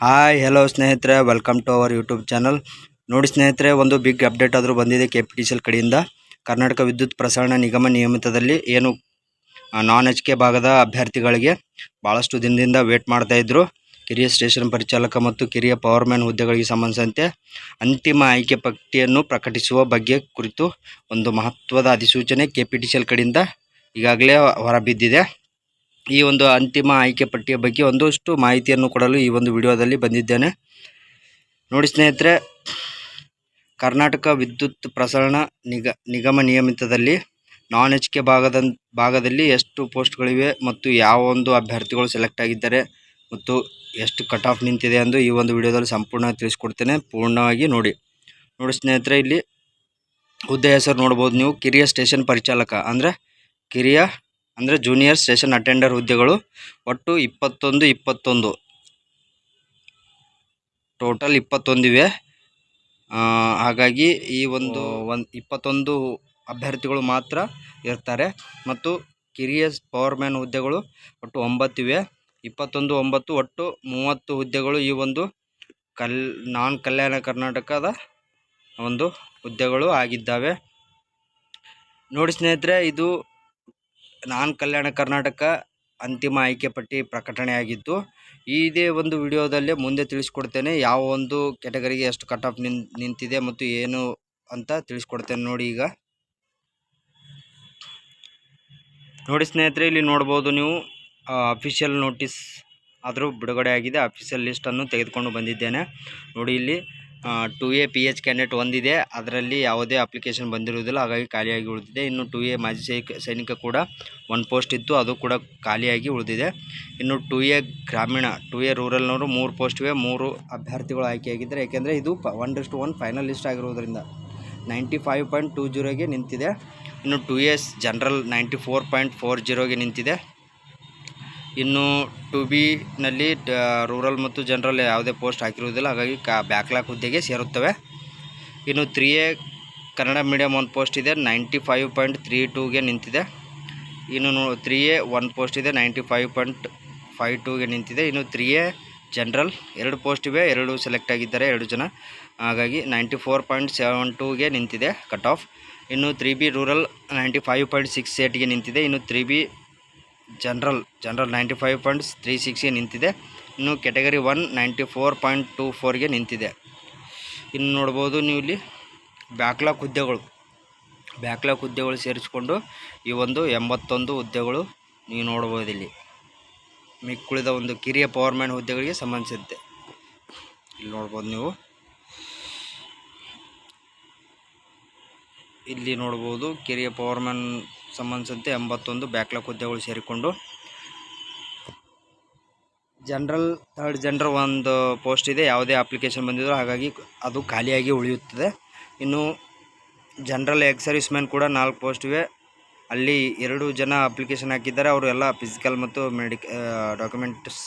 Hi hello ಸ್ನೇಹಿತರೆ welcome to our YouTube channel ನೋಡಿ ಸ್ನೇಹಿತರೆ, ಒಂದು ಬಿಗ್ ಅಪ್ಡೇಟ್ ಆದರೂ ಬಂದಿದೆ ಕೆ ಪಿ ಟಿ ಸಿ ಕಡೆಯಿಂದ. ಕರ್ನಾಟಕ ವಿದ್ಯುತ್ ಪ್ರಸರಣ ನಿಗಮ ನಿಯಮಿತದಲ್ಲಿ ಏನು ನಾನ್ ಎಚ್ ಕೆ ಭಾಗದ ಅಭ್ಯರ್ಥಿಗಳಿಗೆ ಭಾಳಷ್ಟು ದಿನದಿಂದ ವೇಟ್ ಮಾಡ್ತಾ ಇದ್ರು. ಕಿರಿಯ ಸ್ಟೇಷನ್ ಪರಿಚಾಲಕ ಮತ್ತು ಕಿರಿಯ ಪವರ್ಮ್ಯಾನ್ ಹುದ್ದೆಗಳಿಗೆ ಸಂಬಂಧಿಸಿದಂತೆ ಅಂತಿಮ ಆಯ್ಕೆ ಪಟ್ಟಿಯನ್ನು ಪ್ರಕಟಿಸುವ ಬಗ್ಗೆ ಕುರಿತು ಒಂದು ಮಹತ್ವದ ಅಧಿಸೂಚನೆ K P T C L ಕಡೆಯಿಂದ ಈಗಾಗಲೇ ಹೊರಬಿದ್ದಿದೆ. ಈ ಒಂದು ಅಂತಿಮ ಆಯ್ಕೆ ಪಟ್ಟಿಯ ಬಗ್ಗೆ ಒಂದಷ್ಟು ಮಾಹಿತಿಯನ್ನು ಕೊಡಲು ಈ ಒಂದು ವಿಡಿಯೋದಲ್ಲಿ ಬಂದಿದ್ದೇನೆ. ನೋಡಿ ಸ್ನೇಹಿತರೆ, ಕರ್ನಾಟಕ ವಿದ್ಯುತ್ ಪ್ರಸರಣ ನಿಗ, ನಿಗಮ ನಿಯಮಿತದಲ್ಲಿ ನಾನ್ ಎಚ್ ಕೆ ಭಾಗದ ಭಾಗದಲ್ಲಿ ಎಷ್ಟು ಪೋಸ್ಟ್ಗಳಿವೆ ಮತ್ತು ಯಾವ ಒಂದು ಅಭ್ಯರ್ಥಿಗಳು ಸೆಲೆಕ್ಟ್ ಆಗಿದ್ದಾರೆ ಮತ್ತು ಎಷ್ಟು ಕಟ್ ಆಫ್ ನಿಂತಿದೆ ಎಂದು ಈ ಒಂದು ವಿಡಿಯೋದಲ್ಲಿ ಸಂಪೂರ್ಣ ತಿಳಿಸ್ಕೊಡ್ತೇನೆ. ಪೂರ್ಣವಾಗಿ ನೋಡಿ. ನೋಡಿ ಸ್ನೇಹಿತರೆ, ಇಲ್ಲಿ ಹುದ್ದೆ ಹೆಸರು ನೋಡ್ಬೋದು ನೀವು. ಕಿರಿಯ ಸ್ಟೇಷನ್ ಪರಿಚಾಲಕ ಅಂದರೆ ಕಿರಿಯ ಅಂದರೆ ಜೂನಿಯರ್ ಸ್ಟೇಷನ್ ಅಟೆಂಡರ್ ಹುದ್ದೆಗಳು ಒಟ್ಟು ಇಪ್ಪತ್ತೊಂದು ಇಪ್ಪತ್ತೊಂದು. ಟೋಟಲ್ ಇಪ್ಪತ್ತೊಂದಿವೆ ಹಾಗಾಗಿ ಈ ಒಂದು ಒಂದು ಇಪ್ಪತ್ತೊಂದು ಅಭ್ಯರ್ಥಿಗಳು ಮಾತ್ರ ಇರ್ತಾರೆ. ಮತ್ತು ಕಿರಿಯ ಪವರ್ಮ್ಯಾನ್ ಹುದ್ದೆಗಳು ಒಟ್ಟು ಒಂಬತ್ತಿವೆ ಇಪ್ಪತ್ತೊಂದು ಒಂಬತ್ತು ಒಟ್ಟು ಮೂವತ್ತು ಹುದ್ದೆಗಳು ಈ ಒಂದು ಕಲ್ ನಾನ್ ಕಲ್ಯಾಣ ಕರ್ನಾಟಕದ ಒಂದು ಹುದ್ದೆಗಳು ಆಗಿದ್ದಾವೆ. ನೋಡಿ ಸ್ನೇಹಿತರೆ ಇದು ನಾನ್ ಕಲ್ಯಾಣ ಕರ್ನಾಟಕ ಅಂತಿಮ ಆಯ್ಕೆ ಪಟ್ಟಿ ಪ್ರಕಟಣೆಯಾಗಿದ್ದು, ಇದೇ ಒಂದು ವಿಡಿಯೋದಲ್ಲಿ ಮುಂದೆ ತಿಳಿಸ್ಕೊಡ್ತೇನೆ ಯಾವ ಒಂದು ಕೆಟಗರಿಗೆ ಎಷ್ಟು ಕಟ್ ಆಫ್ ನಿಂತಿದೆ ಮತ್ತು ಏನು ಅಂತ ತಿಳಿಸ್ಕೊಡ್ತೇನೆ ನೋಡಿ ಈಗ. ನೋಡಿ ಸ್ನೇಹಿತರೆ, ಇಲ್ಲಿ ನೋಡ್ಬೋದು ನೀವು ಅಫಿಷಿಯಲ್ ನೋಟಿಸ್ ಆದರೂ ಬಿಡುಗಡೆ ಆಗಿದೆ ಅಫಿಷಿಯಲ್ ಲಿಸ್ಟನ್ನು ತೆಗೆದುಕೊಂಡು ಬಂದಿದ್ದೇನೆ. ನೋಡಿ ಇಲ್ಲಿ two A P H candidate ಒಂದಿದೆ. ಅದರಲ್ಲಿ ಯಾವುದೇ ಅಪ್ಲಿಕೇಶನ್ ಬಂದಿರುವುದಿಲ್ಲ. ಹಾಗಾಗಿ ಖಾಲಿಯಾಗಿ ಉಳಿದಿದೆ. ಇನ್ನು ಟು ಎ ಮಾಜಿ ಸೈನಿಕ ಸೈನಿಕ ಕೂಡ ಒಂದು ಪೋಸ್ಟ್ ಇತ್ತು. ಅದು ಕೂಡ ಖಾಲಿಯಾಗಿ ಉಳಿದಿದೆ. ಇನ್ನು ಟು ಎ ಗ್ರಾಮೀಣ ಟು ಎ ರೂರಲ್ನವರು ಮೂರು ಪೋಸ್ಟ್ ಇವೆ ಮೂರು ಅಭ್ಯರ್ಥಿಗಳು ಆಯ್ಕೆಯಾಗಿದ್ದಾರೆ. ಏಕೆಂದರೆ ಇದು one two one final list ಆಗಿರುವುದರಿಂದ ನೈಂಟಿ ಫೈವ್ ಪಾಯಿಂಟ್ ಟೂ ಜೀರೋಗೆ ನಿಂತಿದೆ. ಇನ್ನು two S general ninety four point four ಜೀರೋಗೆ ನಿಂತಿದೆ. ಇನ್ನು ಟು ಬಿನಲ್ಲಿ ರೂರಲ್ ಮತ್ತು ಜನರಲ್ ಯಾವುದೇ ಪೋಸ್ಟ್ ಹಾಕಿರುವುದಿಲ್ಲ. ಹಾಗಾಗಿ ಕಾ ಬ್ಯಾಕ್ಲಾಕ್ ಹುದ್ದೆಗೆ ಸೇರುತ್ತವೆ. ಇನ್ನು ತ್ರೀ ಎ ಕನ್ನಡ ಮೀಡಿಯಂ ಒಂದು ಪೋಸ್ಟ್ ಇದೆ ನೈಂಟಿ ಫೈವ್ ಪಾಯಿಂಟ್ ತ್ರೀ ಟೂಗೆ ನಿಂತಿದೆ. ಇನ್ನು ತ್ರೀ ಎ ಒನ್ ಪೋಸ್ಟ್ ಇದೆ ನೈಂಟಿ ಫೈವ್ ಪಾಯಿಂಟ್ ಫೈವ್ ಟೂಗೆ ನಿಂತಿದೆ. ಇನ್ನು ತ್ರೀ ಎ ಜನರಲ್ ಎರಡು ಪೋಸ್ಟ್ ಇವೆ, ಎರಡು ಸೆಲೆಕ್ಟ್ ಆಗಿದ್ದಾರೆ, ಎರಡು ಜನ. ಹಾಗಾಗಿ ನೈಂಟಿ ಫೋರ್ ಪಾಯಿಂಟ್ ಸೆವೆನ್ ಟೂಗೆ ನಿಂತಿದೆ ಕಟ್ ಆಫ್ ಇನ್ನು three B rural ninety five point six ಏಟ್ಗೆ ನಿಂತಿದೆ. ಇನ್ನು three B general general ninety five points three ಸಿಕ್ಸ್ಗೆ ನಿಂತಿದೆ. ಇನ್ನು category one ninety four point two ಫೋರ್ಗೆ ನಿಂತಿದೆ. ಇನ್ನು ನೋಡ್ಬೋದು ನೀವು ಇಲ್ಲಿ ಬ್ಯಾಕ್ಲಾಗ್ ಹುದ್ದೆಗಳು. ಬ್ಯಾಕ್ಲಾಗ್ ಹುದ್ದೆಗಳು ಸೇರಿಸಿಕೊಂಡು ಈ ಒಂದು ಎಂಬತ್ತೊಂದು ಹುದ್ದೆಗಳು ನೀವು ನೋಡ್ಬೋದು ಇಲ್ಲಿ. ಮಿಕ್ಕುಳಿದ ಒಂದು ಕಿರಿಯ ಪವರ್ಮ್ಯಾನ್ ಹುದ್ದೆಗಳಿಗೆ ಸಂಬಂಧಿಸಿದ್ದೆ ಇಲ್ಲಿ ನೋಡ್ಬೋದು ನೀವು. ಇಲ್ಲಿ ನೋಡ್ಬೋದು ಪವರ್ ಪವರ್ಮ್ಯಾನ್ ಸಂಬಂಧಿಸಿದಂತೆ ಎಂಬತ್ತೊಂದು ಬ್ಯಾಕ್ಲಾಕ್ ಹುದ್ದೆಗಳು ಸೇರಿಕೊಂಡು. ಜನರಲ್, ಥರ್ಡ್ ಜನರಲ್ ಒಂದು ಪೋಸ್ಟ್ ಇದೆ, ಯಾವುದೇ ಅಪ್ಲಿಕೇಶನ್ ಬಂದಿದ್ರು ಹಾಗಾಗಿ ಅದು ಖಾಲಿಯಾಗಿ ಉಳಿಯುತ್ತದೆ. ಇನ್ನು ಜನರಲ್ ಎಕ್ಸ್ ಸರ್ವಿಸ್ ಮ್ಯಾನ್ ಕೂಡ ನಾಲ್ಕು ಪೋಸ್ಟ್ ಇವೆ. ಅಲ್ಲಿ ಎರಡು ಜನ ಅಪ್ಲಿಕೇಶನ್ ಹಾಕಿದ್ದಾರೆ, ಅವರು ಎಲ್ಲ ಫಿಸಿಕಲ್ ಮತ್ತು ಮೆಡಿಕ ಡಾಕ್ಯುಮೆಂಟ್ಸ್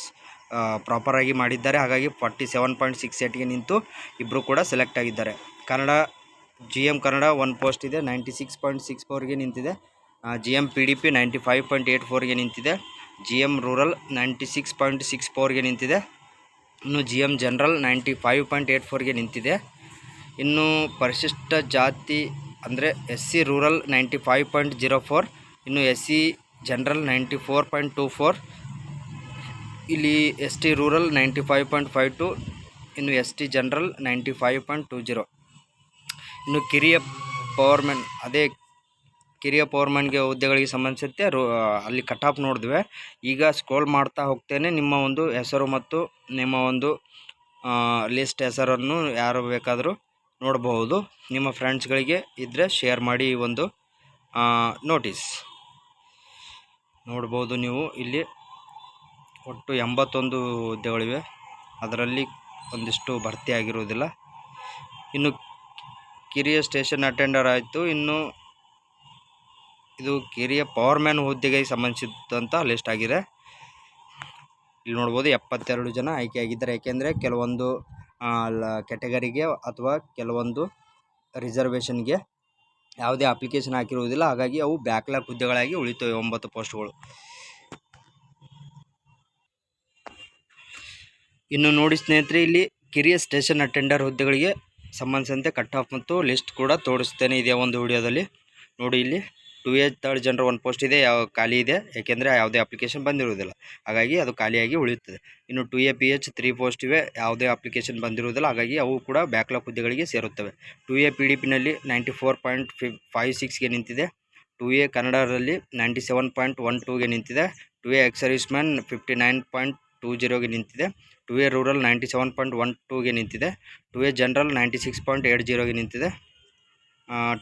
ಪ್ರಾಪರಾಗಿ ಮಾಡಿದ್ದಾರೆ. ಹಾಗಾಗಿ ಫಾರ್ಟಿ ಸೆವೆನ್ ಪಾಯಿಂಟ್ ಸಿಕ್ಸ್ ಏಟ್ಗೆ ನಿಂತು ಇಬ್ಬರು ಕೂಡ ಸೆಲೆಕ್ಟ್ ಆಗಿದ್ದಾರೆ. Kannada G M Kannada one post ಇದೆ ನೈಂಟಿ ಸಿಕ್ಸ್ ಪಾಯಿಂಟ್ ಸಿಕ್ಸ್ ಫೋರ್ಗೆ ನಿಂತಿದೆ. G M P D P ninety five point eight ಫೋರ್ಗೆ ನಿಂತಿದೆ. G M rural ninety six point six ಫೋರ್ಗೆ ನಿಂತಿದೆ. ಇನ್ನು G M general ninety five point eight ಫೋರ್ಗೆ ನಿಂತಿದೆ. ಇನ್ನು ಪರಿಶಿಷ್ಟ ಜಾತಿ ಅಂದರೆ S C rural ninety five point zero four ಇನ್ನು S C general ninety four point two four ಇಲ್ಲಿ S T rural ninety five point five two ಇನ್ನು S T general ninety five point two zero ಇನ್ನು ಕಿರಿಯ powermen ಅದೇ ಕಿರಿಯ ಪವರ್ಮೆನ್ಗೆ ಹುದ್ದೆಗಳಿಗೆ ಸಂಬಂಧಿಸಿದಂತೆ ರೋ ಅಲ್ಲಿ ಕಟ್ ಆಫ್ ನೋಡಿದ್ವಿ. ಈಗ ಸ್ಕ್ರೋಲ್ ಮಾಡ್ತಾ ಹೋಗ್ತೇನೆ. ನಿಮ್ಮ ಒಂದು ಹೆಸರು ಮತ್ತು ನಿಮ್ಮ ಒಂದು ಲಿಸ್ಟ್ ಹೆಸರನ್ನು ಯಾರು ಬೇಕಾದರೂ ನೋಡಬಹುದು. ನಿಮ್ಮ ಫ್ರೆಂಡ್ಸ್ಗಳಿಗೆ ಇದ್ದರೆ ಶೇರ್ ಮಾಡಿ ಈ ಒಂದು ನೋಟಿಸ್ ನೋಡ್ಬೋದು ನೀವು ಇಲ್ಲಿ ಒಟ್ಟು ಎಂಬತ್ತೊಂದು ಹುದ್ದೆಗಳಿವೆ. ಅದರಲ್ಲಿ ಒಂದಿಷ್ಟು ಭರ್ತಿ ಆಗಿರುವುದಿಲ್ಲ ಇನ್ನು ಕಿರಿಯ ಸ್ಟೇಷನ್ ಅಟೆಂಡರ್ ಆಯಿತು. ಇನ್ನು ಇದು ಕಿರಿಯ ಪವರ್ಮ್ಯಾನ್ ಹುದ್ದೆಗೆ ಸಂಬಂಧಿಸಿದಂಥ ಲಿಸ್ಟ್ ಆಗಿದೆ. ಇಲ್ಲಿ ನೋಡ್ಬೋದು ಎಪ್ಪತ್ತೆರಡು ಜನ ಆಯ್ಕೆಯಾಗಿದ್ದಾರೆ. ಯಾಕೆಂದರೆ ಕೆಲವೊಂದು ಕೆಟಗರಿಗೆ ಅಥವಾ ಕೆಲವೊಂದು ರಿಸರ್ವೇಷನ್ಗೆ ಯಾವುದೇ ಅಪ್ಲಿಕೇಶನ್ ಹಾಕಿರುವುದಿಲ್ಲ. ಹಾಗಾಗಿ ಅವು ಬ್ಯಾಕ್ಲಾಗ್ ಹುದ್ದೆಗಳಾಗಿ ಉಳಿತವೆ ಒಂಬತ್ತು ಪೋಸ್ಟ್ಗಳು. ಇನ್ನು ನೋಡಿ ಸ್ನೇಹಿತರೆ, ಇಲ್ಲಿ ಕಿರಿಯ ಸ್ಟೇಷನ್ ಅಟೆಂಡರ್ ಹುದ್ದೆಗಳಿಗೆ ಸಂಬಂಧಿಸಿದಂತೆ ಕಟ್ ಆಫ್ ಮತ್ತು ಲಿಸ್ಟ್ ಕೂಡ ತೋರಿಸ್ತೇನೆ ಇದೇ ಒಂದು ವಿಡಿಯೋದಲ್ಲಿ. ನೋಡಿ ಇಲ್ಲಿ ಟು ಏಜ್ ತರ್ಡ್ ಜನರ ಒಂದು ಪೋಸ್ಟ್ ಇದೆ, ಯಾವ ಖಾಲಿ ಇದೆ, ಏಕೆಂದರೆ ಯಾವುದೇ ಅಪ್ಲಿಕೇಶನ್ ಬಂದಿರುವುದಿಲ್ಲ. ಹಾಗಾಗಿ ಅದು ಖಾಲಿಯಾಗಿ ಉಳಿಯುತ್ತದೆ. ಇನ್ನು two A P H three post ಇವೆ, ಯಾವುದೇ ಅಪ್ಲಿಕೇಶನ್ ಬಂದಿರುವುದಿಲ್ಲ, ಹಾಗಾಗಿ ಅವು ಕೂಡ ಬ್ಯಾಕ್ಲಾಗ್ ಹುದ್ದೆಗಳಿಗೆ ಸೇರುತ್ತವೆ. ಟು ಎ ಪಿ ಡಿ ಪಿನಲ್ಲಿ ನೈಂಟಿ ಫೋರ್ ಪಾಯಿಂಟ್ ಫಿ ಫೈವ್ ಸಿಕ್ಸ್ಗೆ ನಿಂತಿದೆ. ಟು ಎ ಕನ್ನಡದಲ್ಲಿ ನೈಂಟಿ ಸೆವೆನ್ ಪಾಯಿಂಟ್ ಒನ್ ಟೂಗೆ ನಿಂತಿದೆ. Two A ex service man fifty nine point two ಜೀರೋಗೆ ನಿಂತಿದೆ. Two A rural ninety seven point one ಟೂಗೆ ನಿಂತಿದೆ two A general ninety six point eight ಜೀರೋಗೆ ನಿಂತಿದೆ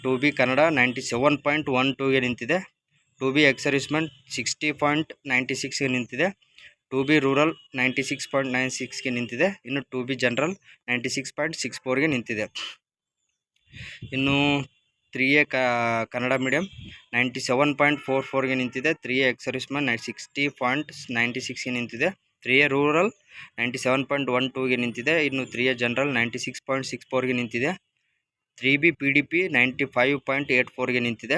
two B Kannada ninety seven point one ಟೂಗೆ ನಿಂತಿದೆ two B ex servicemen sixty point ninety ಸಿಕ್ಸ್ಗೆ ನಿಂತಿದೆ two B rural ninety six point nine ಸಿಕ್ಸ್ಗೆ ನಿಂತಿದೆ, ಇನ್ನು two B general ninety six point six ಫೋರ್ಗೆ ನಿಂತಿದೆ. ಇನ್ನು three A Kannada medium ninety seven point four ಫೋರ್ಗೆ ನಿಂತಿದೆ three A ex serviceman ನೈ sixty point ninety ಸಿಕ್ಸ್ಗೆ ನಿಂತಿದೆ three A rural ninety seven point one ಟೂಗೆ ನಿಂತಿದೆ. ಇನ್ನು three A general ninety six point six ಫೋರ್ಗೆ ನಿಂತಿದೆ. Three B P D P ninety five point eight ಫೋರ್ಗೆ ನಿಂತಿದೆ.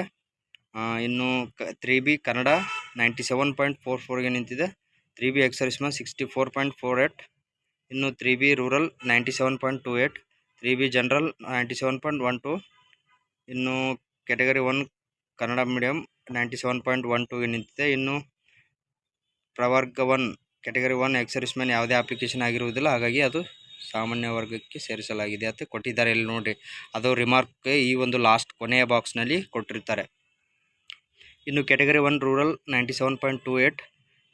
ಇನ್ನು ಕ three B Kannada ninety seven point four ಫೋರ್ಗೆ ನಿಂತಿದೆ. Three B ex serviceman sixty four point four eight. ಇನ್ನು three B rural ninety seven point two eight. Three B general ninety seven point one two. ಇನ್ನು category one Kannada medium ninety seven point one ಟೂಗೆ ನಿಂತಿದೆ. ಇನ್ನು ಪ್ರವರ್ಗ one category one ex service man ಯಾವುದೇ application ಆಗಿರುವುದಿಲ್ಲ. ಹಾಗಾಗಿ ಅದು ಸಾಮಾನ್ಯ ವರ್ಗಕ್ಕೆ ಸೇರಿಸಲಾಗಿದೆ. ಅಂತ ಕೊಟ್ಟಿದ್ದಾರೆ ಇಲ್ಲಿ ನೋಡಿ. ಅದು ರಿಮಾರ್ಕ್ ಈ ಒಂದು ಲಾಸ್ಟ್ ಕೊನೆಯ ಬಾಕ್ಸ್ನಲ್ಲಿ ಕೊಟ್ಟಿರ್ತಾರೆ. ಇನ್ನು category one rural ninety seven point two eight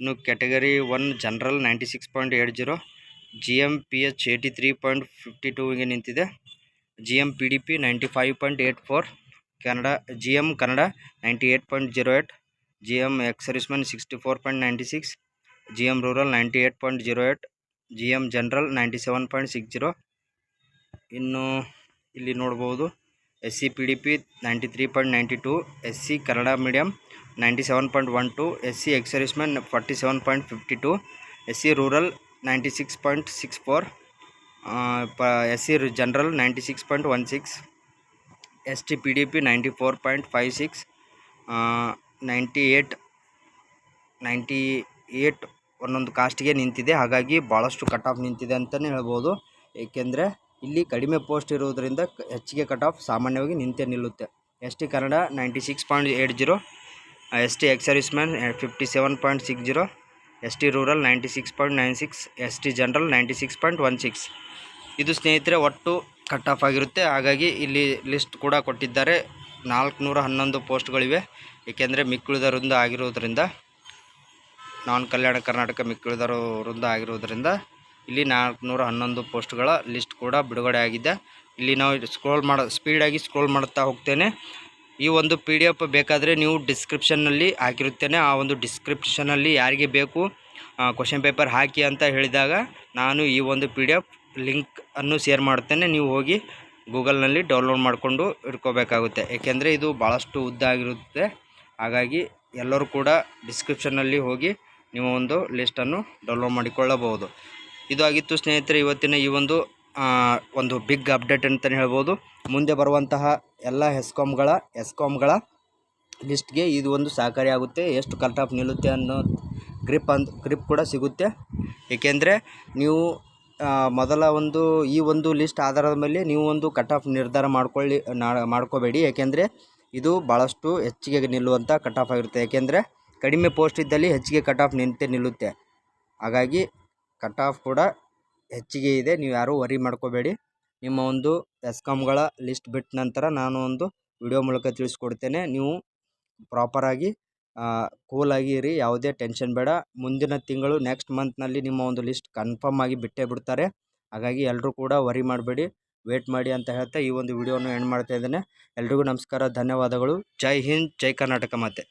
ಇನ್ನು category one general ninety six point eight zero G M P H eighty three point fifty ಟೂಗೆ ನಿಂತಿದೆ. G M P D P ninety five point eight four Kannada G M Kannada ninety eight point zero eight G M ex serviceman sixty four point ninety six G M rural ninety eight point zero eight G M general ninety seven point six zero ಇನ್ನು ಇಲ್ಲಿ ನೋಡ್ಬೋದು S C P D P ninety three point ninety two S C Kannada medium ninety seven point one two S C ex man forty seven point fifty two S C rural ninety six point six four ಪ S C general ninety six point one six S T P D P ninety four point five six ninety eight ninety eight ಒಂದೊಂದು ಕಾಸ್ಟ್ಗೆ ನಿಂತಿದೆ. ಹಾಗಾಗಿ ಭಾಳಷ್ಟು cut off ನಿಂತಿದೆ ಅಂತಲೇ ಹೇಳ್ಬೋದು. ಏಕೆಂದರೆ ಇಲ್ಲಿ ಕಡಿಮೆ ಪೋಸ್ಟ್ ಇರುವುದರಿಂದ ಹೆಚ್ಚಿಗೆ ಕಟ್ ಆಫ್ ಸಾಮಾನ್ಯವಾಗಿ ನಿಂತೇ ನಿಲ್ಲುತ್ತೆ. S T Kannada ninety six point eight zero, S T ex service man fifty seven point six zero, S T rural ninety six point nine six, S T general ninety six point one six. ಇದು ಸ್ನೇಹಿತರೆ ಒಟ್ಟು cut off ಆಗಿರುತ್ತೆ. ಹಾಗಾಗಿ ಇಲ್ಲಿ list ಕೂಡ ಕೊಟ್ಟಿದ್ದಾರೆ. ನಾಲ್ಕುನೂರ ಹನ್ನೊಂದು ಪೋಸ್ಟ್ಗಳಿವೆ. ಏಕೆಂದರೆ ಮಿಕ್ಕುಳಿದರಿಂದ ಆಗಿರೋದ್ರಿಂದ ಆಗಿರುವುದರಿಂದ ನಾನ್ ಕಲ್ಯಾಣ ಕರ್ನಾಟಕ ಮಿಕ್ಕುಳಿದ ವೃಂದ ಆಗಿರುವುದರಿಂದ ಇಲ್ಲಿ ನಾಲ್ಕುನೂರ ಹನ್ನೊಂದು ಪೋಸ್ಟ್ಗಳ ಲಿಸ್ಟ್ ಕೂಡ ಬಿಡುಗಡೆ ಆಗಿದೆ. ಇಲ್ಲಿ ನಾವು ಸ್ಕ್ರೋಲ್ ಮಾಡೋ, ಸ್ಪೀಡಾಗಿ ಸ್ಕ್ರೋಲ್ ಮಾಡುತ್ತಾ ಹೋಗ್ತೇನೆ. ಈ ಒಂದು ಪಿ ಡಿ ಎಫ್ ಬೇಕಾದರೆ ನೀವು ಡಿಸ್ಕ್ರಿಪ್ಷನ್ನಲ್ಲಿ ಹಾಕಿರುತ್ತೇನೆ. ಆ ಒಂದು ಡಿಸ್ಕ್ರಿಪ್ಷನಲ್ಲಿ ಯಾರಿಗೆ ಬೇಕು ಕ್ವಶನ್ ಪೇಪರ್ ಹಾಕಿ ಅಂತ ಹೇಳಿದಾಗ ನಾನು ಈ ಒಂದು ಪಿ ಡಿ ಎಫ್ ಲಿಂಕ್ ಅನ್ನು ಶೇರ್ ಮಾಡ್ತೇನೆ ನೀವು ಹೋಗಿ ಗೂಗಲ್ನಲ್ಲಿ ಡೌನ್ಲೋಡ್ ಮಾಡಿಕೊಂಡು ಇಟ್ಕೋಬೇಕಾಗುತ್ತೆ. ಏಕೆಂದರೆ ಇದು ಭಾಳಷ್ಟು ಉದ್ದ ಆಗಿರುತ್ತೆ. ಹಾಗಾಗಿ ಎಲ್ಲರೂ ಕೂಡ ಡಿಸ್ಕ್ರಿಪ್ಷನ್ನಲ್ಲಿ ಹೋಗಿ ನೀವು ಒಂದು ಲಿಸ್ಟನ್ನು ಡೌನ್ಲೋಡ್ ಮಾಡಿಕೊಳ್ಳಬಹುದು. ಇದು ಆಗಿತ್ತು ಸ್ನೇಹಿತರೆ, ಇವತ್ತಿನ ಈ ಒಂದು ಒಂದು ಬಿಗ್ ಅಪ್ಡೇಟ್ ಅಂತಲೇ ಹೇಳ್ಬೋದು. ಮುಂದೆ ಬರುವಂತಹ ಎಲ್ಲ ಹೆಸ್ಕಾಮ್ಗಳ ಎಸ್ಕಾಮ್ಗಳ ಲಿಸ್ಟ್ಗೆ ಇದು ಒಂದು ಸಹಕಾರಿಯಾಗುತ್ತೆ ಎಷ್ಟು ಕಟ್ ಆಫ್ ನಿಲ್ಲುತ್ತೆ ಅನ್ನೋ ಗ್ರಿಪ್ ಅಂತ ಗ್ರಿಪ್ ಕೂಡ ಸಿಗುತ್ತೆ. ಏಕೆಂದರೆ ನೀವು ಮೊದಲ ಒಂದು, ಈ ಒಂದು ಲಿಸ್ಟ್ ಆಧಾರದ ಮೇಲೆ ನೀವು ಒಂದು ಕಟ್ ಆಫ್ ನಿರ್ಧಾರ ಮಾಡ್ಕೊಳ್ಳಿ ಮಾಡ್ಕೋಬೇಡಿ. ಏಕೆಂದರೆ ಇದು ಭಾಳಷ್ಟು ಹೆಚ್ಚಿಗೆ ನಿಲ್ಲುವಂಥ ಕಟ್ ಆಫ್ ಆಗಿರುತ್ತೆ. ಏಕೆಂದರೆ ಕಡಿಮೆ ಪೋಸ್ಟ್ ಇದ್ದಲ್ಲಿ ಹೆಚ್ಚಿಗೆ ಕಟ್ ಆಫ್ ನಿಂತೇ ನಿಲ್ಲುತ್ತೆ. ಹಾಗಾಗಿ ಕಟ್ ಆಫ್ ಕೂಡ ಹೆಚ್ಚಿಗೆ ಇದೆ. ನೀವು ಯಾರೂ ವರಿ ಮಾಡ್ಕೋಬೇಡಿ. ನಿಮ್ಮ ಒಂದು ಎಸ್ಕಾಮ್ಗಳ ಲಿಸ್ಟ್ ಬಿಟ್ಟ ನಂತರ ನಾನು ಒಂದು ವಿಡಿಯೋ ಮೂಲಕ ತಿಳಿಸ್ಕೊಡ್ತೇನೆ. ನೀವು ಪ್ರಾಪರಾಗಿ ಕೂಲಾಗಿ ಇರಿ. ಯಾವುದೇ ಟೆನ್ಷನ್ ಬೇಡ. ಮುಂದಿನ ತಿಂಗಳು ನೆಕ್ಸ್ಟ್ ಮಂತ್ನಲ್ಲಿ ನಿಮ್ಮ ಒಂದು ಲಿಸ್ಟ್ ಕನ್ಫರ್ಮ್ ಆಗಿ ಬಿಟ್ಟೇ ಬಿಡ್ತಾರೆ. ಹಾಗಾಗಿ ಎಲ್ಲರೂ ಕೂಡ ವರಿ ಮಾಡಬೇಡಿ. ವೇಟ್ ಮಾಡಿ ಅಂತ ಹೇಳ್ತಾ ಈ ಒಂದು ವಿಡಿಯೋನ ಎಂಡ್ ಮಾಡ್ತಾ ಇದ್ದೇನೆ. ಎಲ್ರಿಗೂ ನಮಸ್ಕಾರ. ಧನ್ಯವಾದಗಳು. ಜೈ ಹಿಂದ್, ಜೈ ಕರ್ನಾಟಕ ಮಾತೆ.